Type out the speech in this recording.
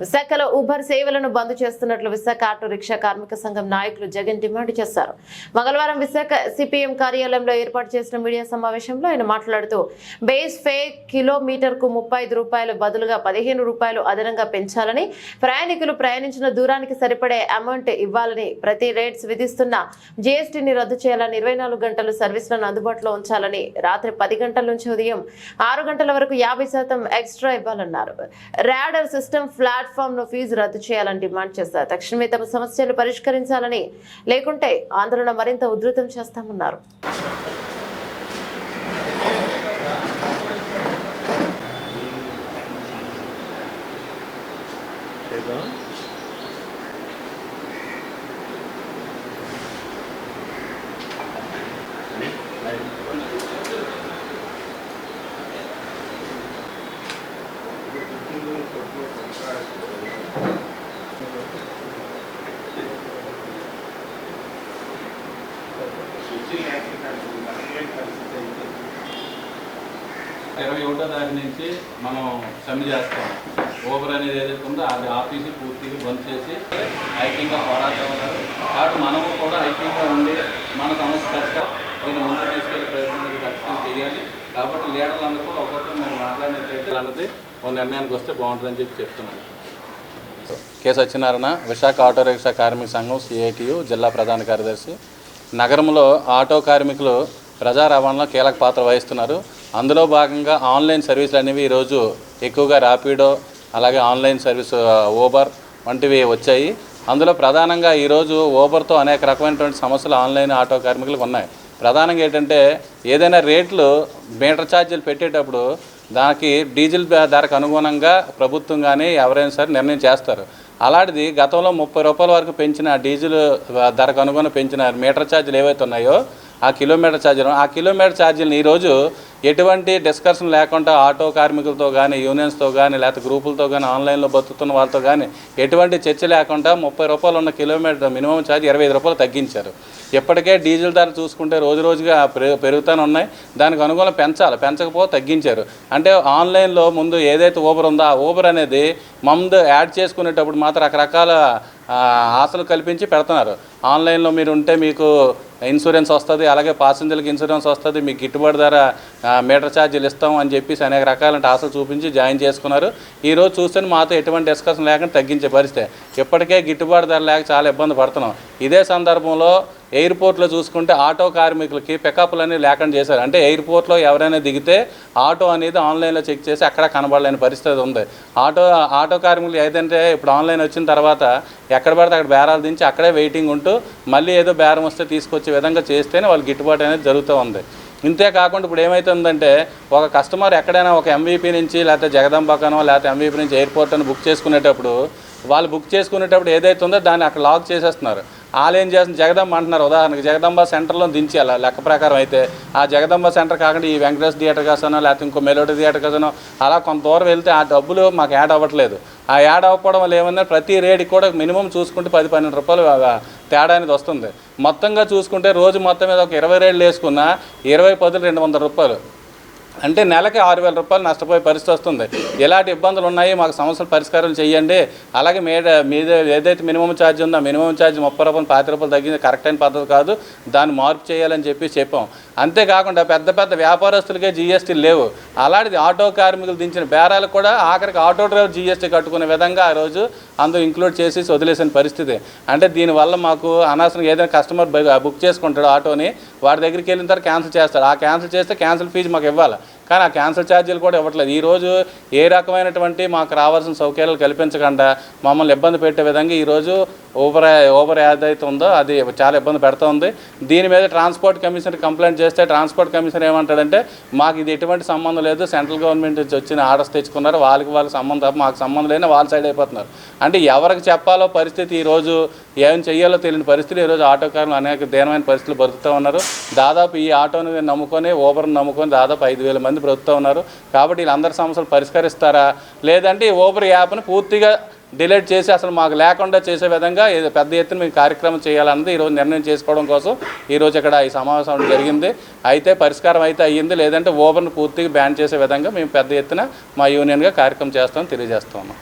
విశాఖలో ఊబర్ సేవలను బంద్ చేస్తున్నట్లు విశాఖ ఆటో రిక్షా కార్మిక సంఘం నాయకులు జగన్ డిమాండ్ చేశారు. మంగళవారం విశాఖ సిపిఎం కార్యాలయంలో ఏర్పాటు చేసిన మీడియా సమావేశంలో ఆయన మాట్లాడుతూ బేస్ ఫే కిలోమీటర్కు ముప్పై ఐదు రూపాయలు బదులుగా పదిహేను రూపాయలు అదనంగా పెంచాలని ప్రయాణికులు ప్రయాణించిన దూరానికి సరిపడే అమౌంట్ ఇవ్వాలని ప్రతి రేట్స్ విధిస్తున్న జీఎస్టీని రద్దు చేయాలని ఇరవై నాలుగు గంటలు సర్వీసులను అందుబాటులో ఉంచాలని రాత్రి పది గంటల నుంచి ఉదయం ఆరు గంటల వరకు యాభై శాతం ఎక్స్ట్రా ఇవ్వాలన్నారు. ర్యాడర్ సిస్టమ్ ఫ్లాట్ ను ఫీజు రద్దు చేయాలని డిమాండ్ చేశారు. తక్షణమే తమ సమస్యలు పరిష్కరించాలని లేకుంటే ఆందోళన మరింత ఉధృతం చేస్తామన్నారు. ఇరవై ఒకటో తారీఖు నుంచి మనం సమ్మె చేస్తాం. ఓబర్ అనేది ఏదైతే ఉందో అది ఆఫీసు పూర్తిగా బంద్ చేసి ఐక్యంగా పోరాటమన్నారు కాబట్టి మనము కూడా ఐక్యంగా ఉండి మన సమస్య దీన్ని ముందుకు తీసుకెళ్ళే ప్రయత్నం ఖచ్చితంగా చేయాలి. కాబట్టి లీడర్లందరూ కూడా ఒకరితో మేము మాట్లాడినట్లయితే అన్నది ఒక నిర్ణయానికి వస్తే బాగుంటుందని చెప్పి చెప్తున్నాను. K Satyanarayana Visakha auto rickshaw కార్మిక సంఘం సిఐటియు జిల్లా ప్రధాన కార్యదర్శి. నగరంలో ఆటో కార్మికులు ప్రజా రవాణాలో కీలక పాత్ర వహిస్తున్నారు. అందులో భాగంగా ఆన్లైన్ సర్వీసులు అనేవి ఈరోజు ఎక్కువగా ర్యాపిడో అలాగే ఆన్లైన్ సర్వీస్ ఓబర్ వంటివి వచ్చాయి. అందులో ప్రధానంగా ఈరోజు ఓబర్తో అనేక రకమైనటువంటి సమస్యలు ఆన్లైన్ ఆటో కార్మికులకు ఉన్నాయి. ప్రధానంగా ఏంటంటే ఏదైనా రేట్లు మీటర్ ఛార్జీలు పెట్టేటప్పుడు దానికి డీజిల్ ధరకు అనుగుణంగా ప్రభుత్వం కానీ ఎవరైనా సరే నిర్ణయం చేస్తారు. అలాంటిది గతంలో ముప్పై రూపాయల వరకు పెంచిన డీజిల్ ధరకు అనుగుణంగా పెంచిన మీటర్ ఛార్జీలు ఏవైతే ఉన్నాయో ఆ కిలోమీటర్ ఛార్జీలు ఆ కిలోమీటర్ ఛార్జీలను ఈరోజు ఎటువంటి డిస్కషన్ లేకుండా ఆటో కార్మికులతో కానీ యూనియన్స్తో కానీ లేకపోతే గ్రూపులతో కానీ ఆన్లైన్లో బతుకుతున్న వాళ్ళతో కానీ ఎటువంటి చర్చ లేకుండా ముప్పై రూపాయలు ఉన్న కిలోమీటర్ మినిమం ఛార్జ్ ఇరవై రూపాయలు తగ్గించారు. ఇప్పటికే డీజిల్ ధర చూసుకుంటే రోజు రోజుగా పెరుగు పెరుగుతూనే ఉన్నాయి. దానికి అనుగుణంగా పెంచాలి. పెంచకపోతే తగ్గించారు. అంటే ఆన్లైన్లో ముందు ఏదైతే ఊబర్ ఉందో ఆ ఊబర్ అనేది ముందు యాడ్ చేసుకునేటప్పుడు మాత్రం రకరకాల ఆశలు కల్పించి పెడుతున్నారు. ఆన్లైన్లో మీరు ఉంటే మీకు ఇన్సూరెన్స్ వస్తుంది అలాగే పాసింజర్లకు ఇన్సూరెన్స్ వస్తుంది మీకు గిట్టుబాటు ధర మీటర్ ఛార్జీలు ఇస్తాం అని చెప్పేసి అనేక రకాల ఆశలు చూపించి జాయిన్ చేసుకున్నారు. ఈరోజు చూస్తే మాతో ఎటువంటి డిస్కషన్ లేకుండా తగ్గించే పరిస్థితి. ఇప్పటికే గిట్టుబాటు ధర లేక చాలా ఇబ్బంది పడుతున్నాం. ఇదే సందర్భంలో ఎయిర్పోర్ట్లో చూసుకుంటే ఆటో కార్మికులకి పికప్లు అనేవి లేకుండా చేశారు. అంటే ఎయిర్పోర్ట్లో ఎవరైనా దిగితే ఆటో అనేది ఆన్లైన్లో చెక్ చేసి అక్కడ కనబడలేని పరిస్థితి ఉంది. ఆటో ఆటో కార్మికులు ఏదంటే ఇప్పుడు ఆన్లైన్ వచ్చిన తర్వాత ఎక్కడ పడితే అక్కడ బేరాలు దించి అక్కడే వెయిటింగ్ ఉంటూ మళ్ళీ ఏదో బేరం వస్తే తీసుకొచ్చే విధంగా చేస్తేనే వాళ్ళు గిట్టుబాటు అనేది జరుగుతూ ఉంది. ఇంతే కాకుండా ఇప్పుడు ఏమవుతుందంటే ఒక కస్టమర్ ఎక్కడైనా ఒక ఎంవీపీ నుంచి లేకపోతే జగదంబకనో లేకపోతే ఎంవీపీ నుంచి ఎయిర్పోర్ట్ అని బుక్ చేసుకునేటప్పుడు వాళ్ళు బుక్ చేసుకునేటప్పుడు ఏదైతే ఉందో దాన్ని అక్కడ లాక్ చేసేస్తున్నారు. వాళ్ళు ఏం జగదంబ అంటున్నారు. ఉదాహరణకి జగదంబ సెంటర్లో దించేయాలి లెక్క ప్రకారం అయితే. ఆ జగదంబ సెంటర్ కాకుండా ఈ వెంకటేష్ థియేటర్ కాసనో లేకపోతే ఇంకో మెలోడీ థియేటర్ కాసనో అలా కొంత దూరం వెళ్తే ఆ డబ్బులు మాకు యాడ్ అవ్వట్లేదు. ఆ యాడ్ అవ్వకపోవడం వల్ల ఏమన్నా ప్రతి రేటుకి కూడా మినిమం చూసుకుంటే పది పన్నెండు రూపాయలు తేడా అనేది వస్తుంది. మొత్తంగా చూసుకుంటే రోజు మొత్తం మీద ఒక ఇరవై రేట్లు వేసుకున్నా ఇరవై పదులు రెండు వందల రూపాయలు. అంటే నెలకి ఆరు వేల రూపాయలు నష్టపోయే పరిస్థితి వస్తుంది. ఎలాంటి ఇబ్బందులు ఉన్నాయి? మాకు సమస్యలు పరిష్కారం చేయండి. అలాగే మీద మీద ఏదైతే మినిమం ఛార్జ్ ఉందో మినిమం ఛార్జ్ ముప్పై రూపాయలు పాతి రూపాయలు తగ్గింది కరెక్ట్ అయిన పద్ధతి కాదు. దాన్ని మార్పు చేయాలని చెప్పి చెప్పాం. అంతేకాకుండా పెద్ద పెద్ద వ్యాపారస్తులకే జీఎస్టీ లేవు. అలాంటిది ఆటో కార్మికులు దించిన బేరాలు కూడా ఆఖరికి ఆటో డ్రైవర్ జీఎస్టీ కట్టుకునే విధంగా ఆ రోజు అందులో ఇంక్లూడ్ చేసి వదిలేసిన పరిస్థితి. అంటే దీనివల్ల మాకు అనవసరంగా ఏదైనా కస్టమర్ బుక్ చేసుకుంటాడు ఆటోని వాడి దగ్గరికి వెళ్ళిన తర్వాత క్యాన్సిల్ చేస్తాడు. ఆ క్యాన్సిల్ చేస్తే క్యాన్సిల్ ఫీజు మాకు ఇవ్వాలి. కానీ ఆ క్యాన్సల్ ఛార్జీలు కూడా ఇవ్వట్లేదు. ఈరోజు ఏ రకమైనటువంటి మాకు రావాల్సిన సౌకర్యాలు కల్పించకుండా మమ్మల్ని ఇబ్బంది పెట్టే విధంగా ఈరోజు ఊబర్ ఊబర్ ఏదైతే ఉందో అది చాలా ఇబ్బంది పెడుతూ ఉంది. దీని మీద ట్రాన్స్పోర్ట్ కమిషన్ కంప్లైంట్ చేస్తే ట్రాన్స్పోర్ట్ కమిషన్ ఏమంటాడంటే మాకు ఇది ఎటువంటి సంబంధం లేదు సెంట్రల్ గవర్నమెంట్ నుంచి వచ్చిన ఆర్డర్స్ తెచ్చుకున్నారు వాళ్ళకి వాళ్ళకి సంబంధం తప్ప మాకు సంబంధం లేని వాళ్ళ సైడ్ అయిపోతున్నారు. అంటే ఎవరికి చెప్పాలో పరిస్థితి ఈరోజు ఏం చేయాలో తెలియని పరిస్థితి ఈరోజు ఆటోకారులు అనేక దీనమైన పరిస్థితులు బతుకుతూ ఉన్నారు. దాదాపు ఈ ఆటోని నమ్ముకొని ఊబర్ని నమ్ముకొని దాదాపు ఐదు వేల మంది ప్రభుత్వం ఉన్నారు. కాబట్టి వీళ్ళందరి సమస్యలు పరిష్కరిస్తారా? లేదంటే ఈ ఓబర్ యాప్ని పూర్తిగా డిలీట్ చేసి అసలు మాకు లేకుండా చేసే విధంగా ఏదో పెద్ద ఎత్తున మేము కార్యక్రమం చేయాలన్నది ఈరోజు నిర్ణయం చేసుకోవడం కోసం ఈరోజు ఇక్కడ ఈ సమావేశం జరిగింది. అయితే పరిష్కారం అయితే అయ్యింది. లేదంటే ఓబర్ను పూర్తిగా బ్యాన్ చేసే విధంగా మేము పెద్ద ఎత్తున మా యూనియన్గా కార్యక్రమం చేస్తామని తెలియజేస్తాము